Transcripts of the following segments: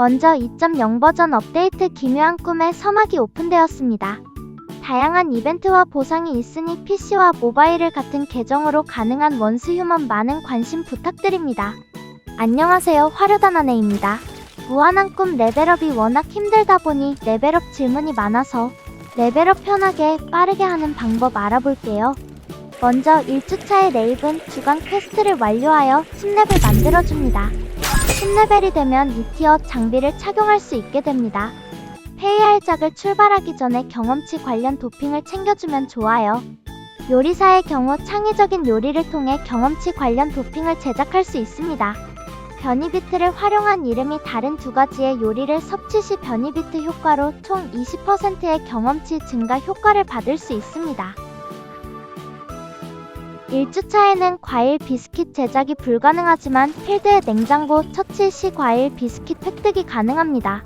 먼저 2.0 버전 업데이트 기묘한 꿈의 서막이 오픈되었습니다. 다양한 이벤트와 보상이 있으니 PC와 모바일을 같은 계정으로 가능한 원스 휴먼 많은 관심 부탁드립니다. 안녕하세요 화려단아네입니다. 무한한 꿈 레벨업이 워낙 힘들다 보니 레벨업 질문이 많아서 레벨업 편하게 빠르게 하는 방법 알아볼게요. 먼저 1주차의 레이븐 주간 퀘스트를 완료하여 10레벨 만들어줍니다. 10레벨이 되면 2티어 장비를 착용할 수 있게 됩니다. 회의할 작을 출발하기 전에 경험치 관련 도핑을 챙겨주면 좋아요. 요리사의 경우 창의적인 요리를 통해 경험치 관련 도핑을 제작할 수 있습니다. 변이비트를 활용한 이름이 다른 두 가지의 요리를 섭취 시 변이비트 효과로 총 20%의 경험치 증가 효과를 받을 수 있습니다. 1주차에는 과일 비스킷 제작이 불가능하지만 필드의 냉장고 처치 시 과일 비스킷 획득이 가능합니다.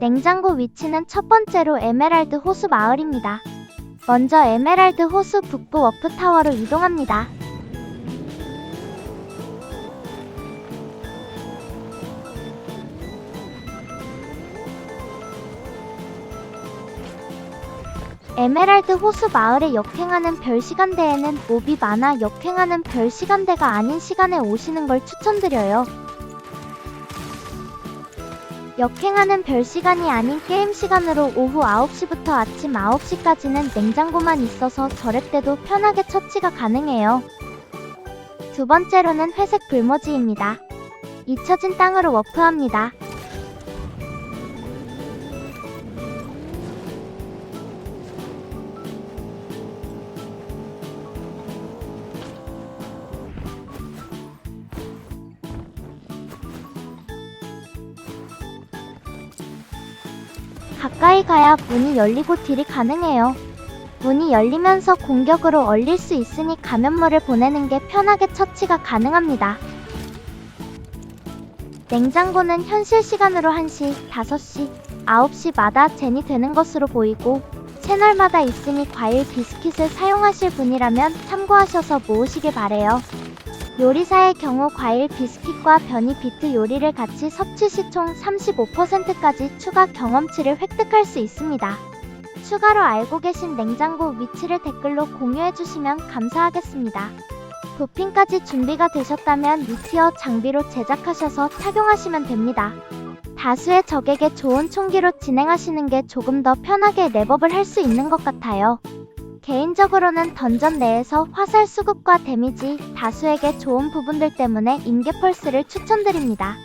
냉장고 위치는 첫 번째로 에메랄드 호수 마을입니다. 먼저 에메랄드 호수 북부 워프타워로 이동합니다. 에메랄드 호수 마을에 역행하는 별 시간대에는 몹이 많아 역행하는 별 시간대가 아닌 시간에 오시는 걸 추천드려요. 역행하는 별 시간이 아닌 게임 시간으로 오후 9시부터 아침 9시까지는 냉장고만 있어서 저랩 때도 편하게 처치가 가능해요. 두 번째로는 회색 불모지입니다. 잊혀진 땅으로 워프합니다. 가까이 가야 문이 열리고 딜이 가능해요. 문이 열리면서 공격으로 얼릴 수 있으니 감염물을 보내는 게 편하게 처치가 가능합니다. 냉장고는 현실 시간으로 1시, 5시, 9시마다 젠이 되는 것으로 보이고 채널마다 있으니 과일 비스킷을 사용하실 분이라면 참고하셔서 모으시길 바래요. 요리사의 경우 과일 비스킷과 변이 비트 요리를 같이 섭취 시 총 35%까지 추가 경험치를 획득할 수 있습니다. 추가로 알고 계신 냉장고 위치를 댓글로 공유해 주시면 감사하겠습니다. 도핑까지 준비가 되셨다면 2티어 장비로 제작하셔서 착용하시면 됩니다. 다수의 적에게 좋은 총기로 진행하시는 게 조금 더 편하게 랩업을 할 수 있는 것 같아요. 개인적으로는 던전 내에서 화살 수급과 데미지, 다수에게 좋은 부분들 때문에 임계 펄스를 추천드립니다.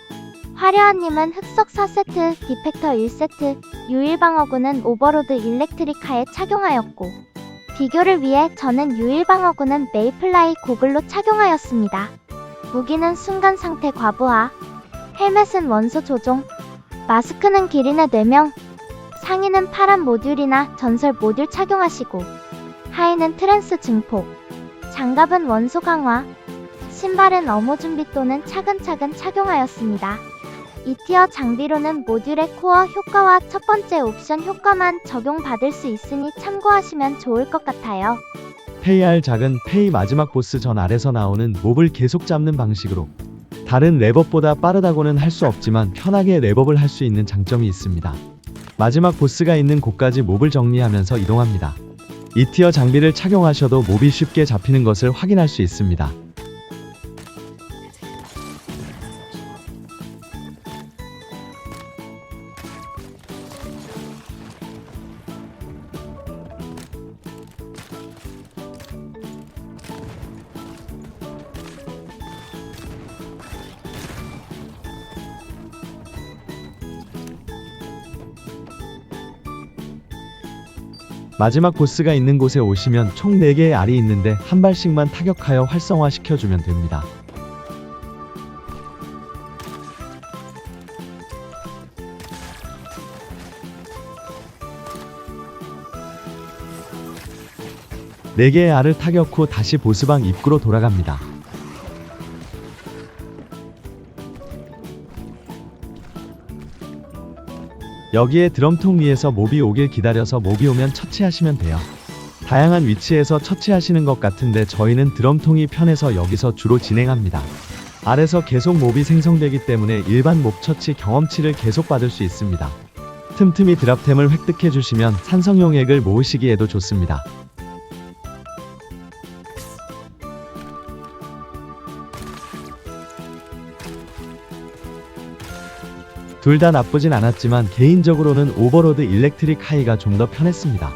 화려한님은 흑석 4세트, 디펙터 1세트, 유일방어구는 오버로드 일렉트리카에 착용하였고, 비교를 위해 저는 유일방어구는 메이플라이 고글로 착용하였습니다. 무기는 순간 상태 과부하, 헬멧은 원소 조종, 마스크는 기린의 뇌명, 상의는 파란 모듈이나 전설 모듈 착용하시고, 하의는 트랜스 증폭, 장갑은 원소 강화, 신발은 어모 준비 또는 차근차근 착용하였습니다. 2티어 장비로는 모듈의 코어 효과와 첫 번째 옵션 효과만 적용받을 수 있으니 참고하시면 좋을 것 같아요. 페이알 작은 페이 마지막 보스 전 아래서 나오는 몹을 계속 잡는 방식으로 다른 랩업보다 빠르다고는 할 수 없지만 편하게 랩업을 할 수 있는 장점이 있습니다. 마지막 보스가 있는 곳까지 몹을 정리하면서 이동합니다. 2티어 장비를 착용하셔도 몹이 쉽게 잡히는 것을 확인할 수 있습니다. 마지막 보스가 있는 곳에 오시면 총 4개의 알이 있는데 한 발씩만 타격하여 활성화 시켜주면 됩니다. 네개의 알을 타격 후 다시 보스방 입구로 돌아갑니다. 여기에 드럼통 위에서 몹이 오길 기다려서 몹이 오면 처치하시면 돼요. 다양한 위치에서 처치하시는 것 같은데 저희는 드럼통이 편해서 여기서 주로 진행합니다. 알에서 계속 몹이 생성되기 때문에 일반 몹 처치 경험치를 계속 받을 수 있습니다. 틈틈이 드랍템을 획득해 주시면 산성용 액을 모으시기에도 좋습니다. 둘 다 나쁘진 않았지만 개인적으로는 오버로드 일렉트릭 하이가 좀 더 편했습니다.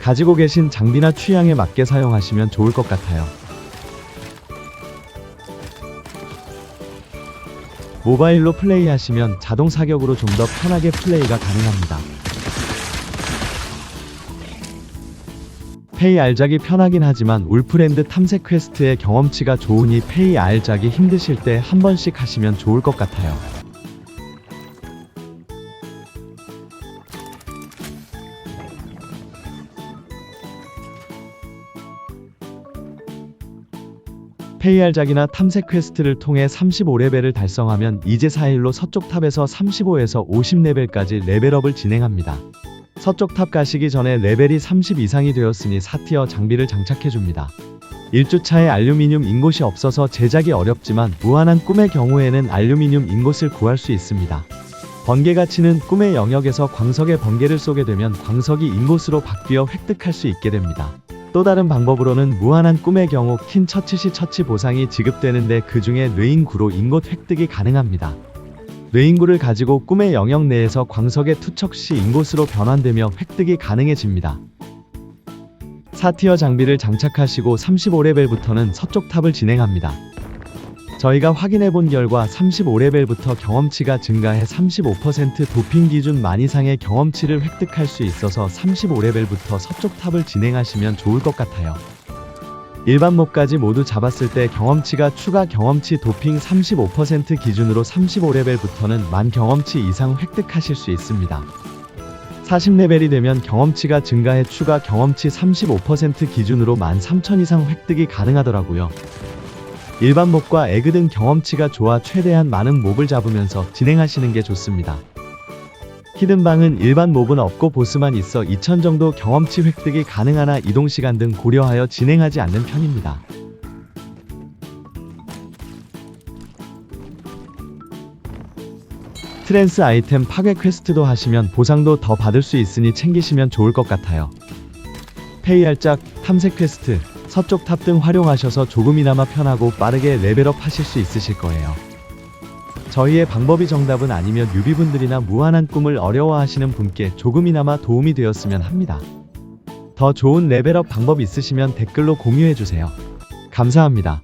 가지고 계신 장비나 취향에 맞게 사용하시면 좋을 것 같아요. 모바일로 플레이하시면 자동 사격으로 좀 더 편하게 플레이가 가능합니다. 페이 알작이 편하긴 하지만 울프랜드 탐색 퀘스트의 경험치가 좋으니 페이 알작이 힘드실 때 한 번씩 하시면 좋을 것 같아요. 페이알작이나 탐색 퀘스트를 통해 35레벨을 달성하면 이제 4일로 서쪽 탑에서 35에서 50레벨까지 레벨업을 진행합니다. 서쪽 탑 가시기 전에 레벨이 30 이상이 되었으니 4티어 장비를 장착해줍니다. 1주차에 알루미늄 인곳이 없어서 제작이 어렵지만 무한한 꿈의 경우에는 알루미늄 인곳을 구할 수 있습니다. 번개 가 치는 꿈의 영역에서 광석의 번개를 쏘게 되면 광석이 인곳으로 바뀌어 획득할 수 있게 됩니다. 또 다른 방법으로는 무한한 꿈의 경우 킨 처치 시 처치 보상이 지급되는데 그 중에 뇌인구로 인곳 획득이 가능합니다. 뇌인구를 가지고 꿈의 영역 내에서 광석의 투척 시 인곳으로 변환되며 획득이 가능해집니다. 4티어 장비를 장착하시고 35레벨부터는 서쪽 탑을 진행합니다. 저희가 확인해 본 결과 35레벨부터 경험치가 증가해 35% 도핑 기준 만 이상의 경험치를 획득할 수 있어서 35레벨부터 서쪽 탑을 진행하시면 좋을 것 같아요. 일반 몹까지 모두 잡았을 때 경험치가 추가 경험치 도핑 35% 기준으로 35레벨부터는 만 경험치 이상 획득하실 수 있습니다. 40레벨이 되면 경험치가 증가해 추가 경험치 35% 기준으로 13,000 이상 획득이 가능하더라고요. 일반 몹과 에그 등 경험치가 좋아 최대한 많은 몹을 잡으면서 진행하시는 게 좋습니다. 히든방은 일반 몹은 없고 보스만 있어 2000 정도 경험치 획득이 가능하나 이동시간 등 고려하여 진행하지 않는 편입니다. 트랜스 아이템 파괴 퀘스트도 하시면 보상도 더 받을 수 있으니 챙기시면 좋을 것 같아요. 페이알짝, 탐색 퀘스트, 서쪽 탑 등 활용하셔서 조금이나마 편하고 빠르게 레벨업 하실 수 있으실 거예요. 저희의 방법이 정답은 아니면 유비분들이나 무한한 꿈을 어려워하시는 분께 조금이나마 도움이 되었으면 합니다. 더 좋은 레벨업 방법 있으시면 댓글로 공유해주세요. 감사합니다.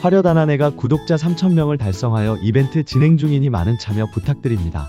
화려단한 애가 구독자 3,000명을 달성하여 이벤트 진행 중이니 많은 참여 부탁드립니다.